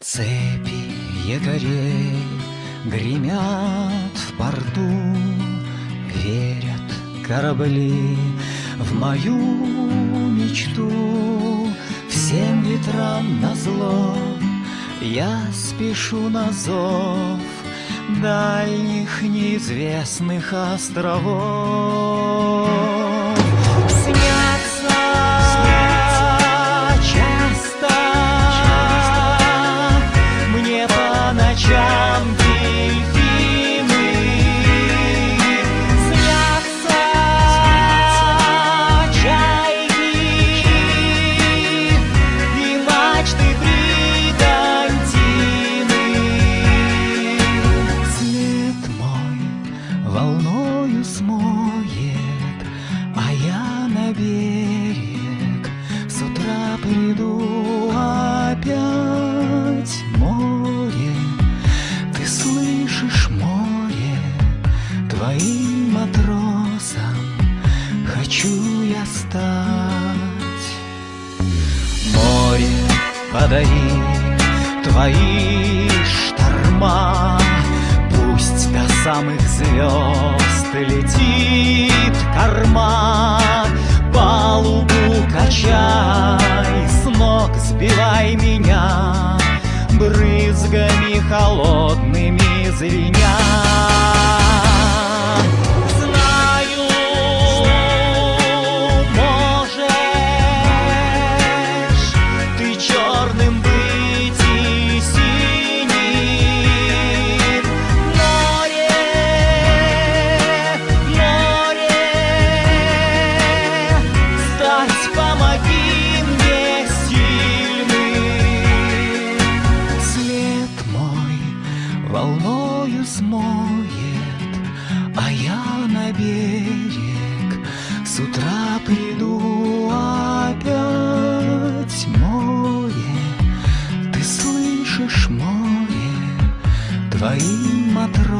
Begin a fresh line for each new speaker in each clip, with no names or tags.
Цепи якорей гремят в порту, Верят корабли в мою мечту. Всем ветрам назло я спешу на зов Дальних неизвестных островов. Матросом хочу я стать. Море, подари твои шторма, Пусть до самых звезд летит корма, Палубу качай, с ног сбивай меня, Брызгами холодными звеня. Берег с утра приду опять море. Ты слышишь море, твоим матросом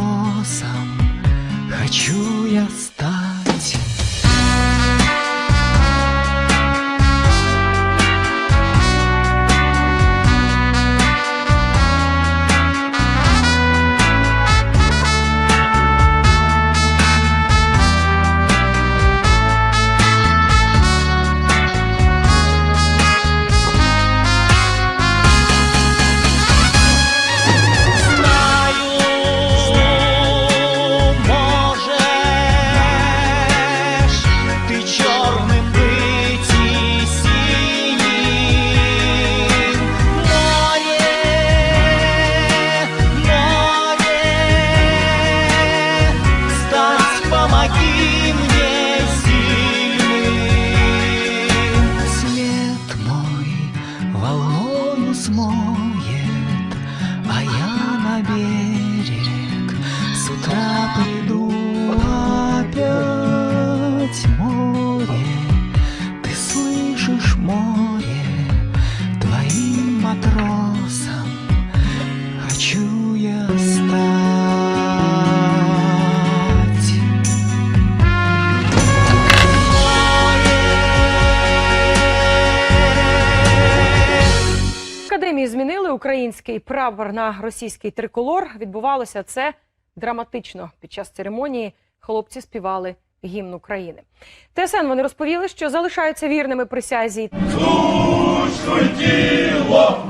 Một український прапор на російський триколор. Відбувалося це драматично. Під час церемонії хлопці співали гімн України. ТСН вони розповіли, що залишаються вірними присязі
Душу тіло